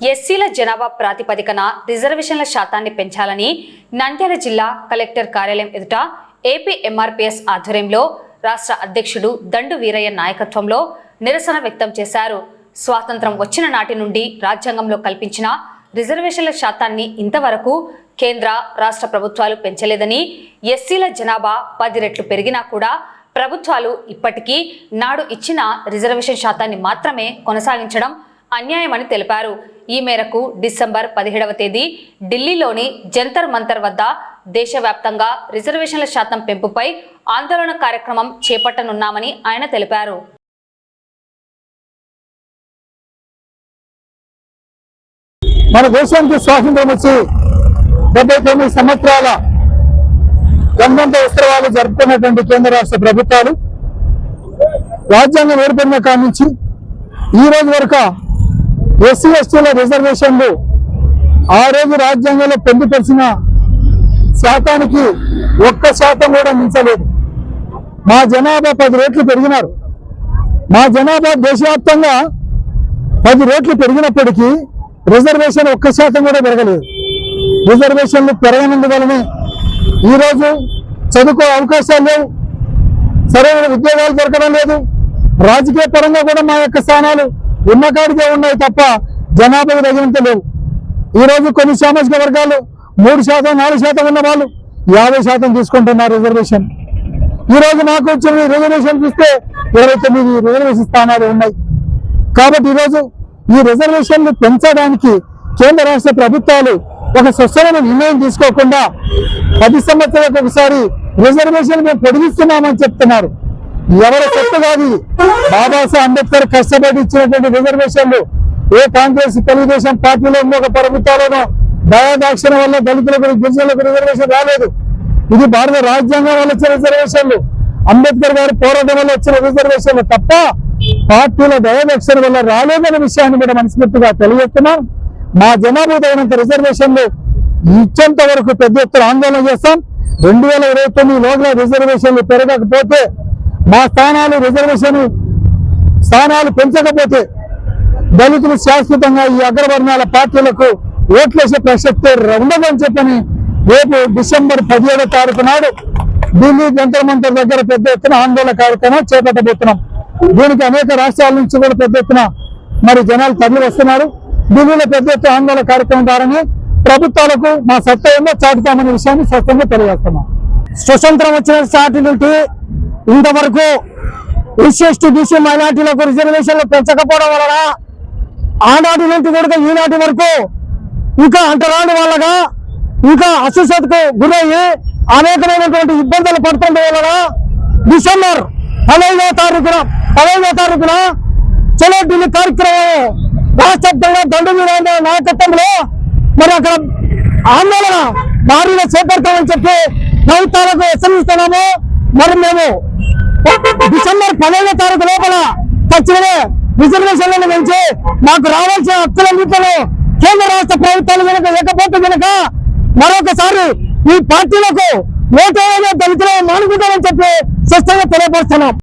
ఎస్సీల జనాభా ప్రాతిపదికన రిజర్వేషన్ల శాతాన్ని పెంచాలని నంద్యాల జిల్లా కలెక్టర్ కార్యాలయం ఎదుట ఏపీ ఎంఆర్పీఎస్ ఆధ్వర్యంలో రాష్ట్ర అధ్యక్షుడు దండు వీరయ్య నాయకత్వంలో నిరసన వ్యక్తం చేశారు. స్వాతంత్రం వచ్చిన నాటి నుండి రాజ్యాంగంలో కల్పించిన రిజర్వేషన్ల శాతాన్ని ఇంతవరకు కేంద్ర రాష్ట్ర ప్రభుత్వాలు పెంచలేదని ఎస్సీల జనాభా పది రెట్లు పెరిగినా కూడా ప్రభుత్వాలు ఇప్పటికీ నాడు ఇచ్చిన రిజర్వేషన్ శాతాన్ని మాత్రమే కొనసాగించడం అన్యాయమని తెలిపారు. ఈ మేరకు డిసెంబర్ పదిహేడవ తేదీ ఢిల్లీలోని జంతర్ మంతర్ వద్ద దేశవ్యాప్తంగా రిజర్వేషన్ల శాతం పెంపుపై ఆందోళన కార్యక్రమం చేపట్టనున్నామని ఆయన తెలిపారు. మన దేశానికి స్వాతంత్రం వచ్చి డెబ్బై తొమ్మిది సంవత్సరాల గంధంత ఉత్సవాలు జరుపుకున్నటువంటి కేంద్ర రాష్ట్ర ప్రభుత్వాలు రాజ్యాంగం ఏర్పడిన కాడి నుంచి ఈ రోజు వరకు ఎస్సీ ఎస్టీల రిజర్వేషన్లు ఆ రోజు రాజ్యాంగంలో పొందుపరిచిన శాతానికి ఒక్క శాతం కూడా మించలేదు. మా జనాభా పది రేట్లు పెరిగినారు. మా జనాభా దేశవ్యాప్తంగా పది రేట్లు పెరిగినప్పటికీ రిజర్వేషన్ ఒక్క శాతం కూడా పెరగలేదు. రిజర్వేషన్లు పెరగనందువలనే ఈరోజు చదువుకో అవకాశాలు లేవు. సరైన ఉద్యోగాలు దొరకడం లేదు. రాజకీయ పరంగా కూడా మా యొక్క స్థానాలు ఉన్నకాడికే ఉన్నాయి తప్ప జనాభాకు తగినంత లేవు. ఈరోజు కొన్ని సామాజిక వర్గాలు మూడు శాతం నాలుగు శాతం ఉన్న వాళ్ళు యాభై శాతం తీసుకుంటున్నారు రిజర్వేషన్. ఈ రోజు నాకు వచ్చిన రిజర్వేషన్ చూస్తే ఇరవై తొమ్మిది రిజర్వేషన్ స్థానాలు ఉన్నాయి. కాబట్టి ఈరోజు ఈ రిజర్వేషన్లు పెంచడానికి కేంద్ర రాష్ట్ర ప్రభుత్వాలు ఒక స్వచ్ఛమైన నిర్ణయం తీసుకోకుండా పది సంవత్సరాలకు ఒకసారి రిజర్వేషన్ మేము పొడిగిస్తున్నామని చెప్తున్నారు. ఎవరు చెత్త కాదు. బాబాసాహెబ్ అంబేద్కర్ కష్టపడి ఇచ్చినటువంటి రిజర్వేషన్లు ఏ కాంగ్రెస్ తెలుగుదేశం పార్టీలో ఒక ప్రభుత్వాలను దయాదాక్షణ వల్ల దళితులకు గిరిజనులకు రిజర్వేషన్ రాలేదు. ఇది భారత రాజ్యాంగం వల్ల వచ్చిన రిజర్వేషన్లు. అంబేద్కర్ గారి పోరాటం వల్ల వచ్చిన రిజర్వేషన్లు తప్ప పార్టీల దయాదక్షిణ వల్ల రాలేదనే విషయాన్ని కూడా మనస్ఫూర్తిగా తెలియజేస్తున్నాం. మా జనాభా తగినంత రిజర్వేషన్లు ఇచ్చేంత వరకు పెద్ద ఎత్తున ఆందోళన చేస్తాం. రెండు వేల ఇరవై తొమ్మిది లోపల రిజర్వేషన్లు పెరగకపోతే మా స్థానాలు రిజర్వేషన్ స్థానాలు పెంచకపోతే దళితులు శాశ్వతంగా ఈ అగ్రవర్ణాల పార్టీలకు ఓట్లేసే ప్రసక్తే ఉండదని చెప్పని రేపు డిసెంబర్ పదిహేడో తారీఖు నాడు ఢిల్లీ జంతర్ మంతర్ దగ్గర పెద్ద ఎత్తున ఆందోళన కార్యక్రమం చేపట్టబోతున్నాం. దీనికి అనేక రాష్ట్రాల నుంచి కూడా పెద్ద ఎత్తున మరి జనాలు తరలి వస్తున్నారు. ఢిల్లీలో పెద్ద ఎత్తున ఆందోళన కార్యక్రమం ద్వారానే ప్రభుత్వాలకు మా సత్తా ఏందో చాటుతామనే విషయాన్ని స్పష్టంగా తెలియజేస్తున్నాం. స్వతంత్రం వచ్చిన సాటి నుండి ఇంతవరకు ఎస్సీ బీసీ మైనార్టీలకు రిజర్వేషన్లు పెంచకపోవడం వలన ఆనాటి నుండి కూడా ఈనాటి వరకు ఇంకా అంటరాని వాళ్ళగా ఇంకా అస్వస్థతకు గురయ్యి అనేకమైనటువంటి ఇబ్బందులు పడుతుండడం వలన డిసెంబర్ పదహైదో తారీఖున పదహైదో తారీఖున చలో ఢిల్లీ కార్యక్రమం రాష్ట్రంగా దండు మీద నాయకత్వంలో మరి అక్కడ ఆందోళన భారీగా చేపడతామని చెప్పి ప్రభుత్వాలకు హెచ్చరిస్తున్నాము. మరి మేము డిసెంబర్ పదహైదో తారీఖు లోపల ఖచ్చితంగా రిజర్వేషన్లను పెంచి మాకు రావాల్సిన హక్కులన్నింటిలో కేంద్ర రాష్ట్ర ప్రభుత్వాలు కనుక లేకపోతే కనుక మరొకసారి ఈ పార్టీలకు ఓటేదో దళితులు మానుకుంటామని చెప్పి స్పష్టంగా తెలియపరుస్తున్నాం.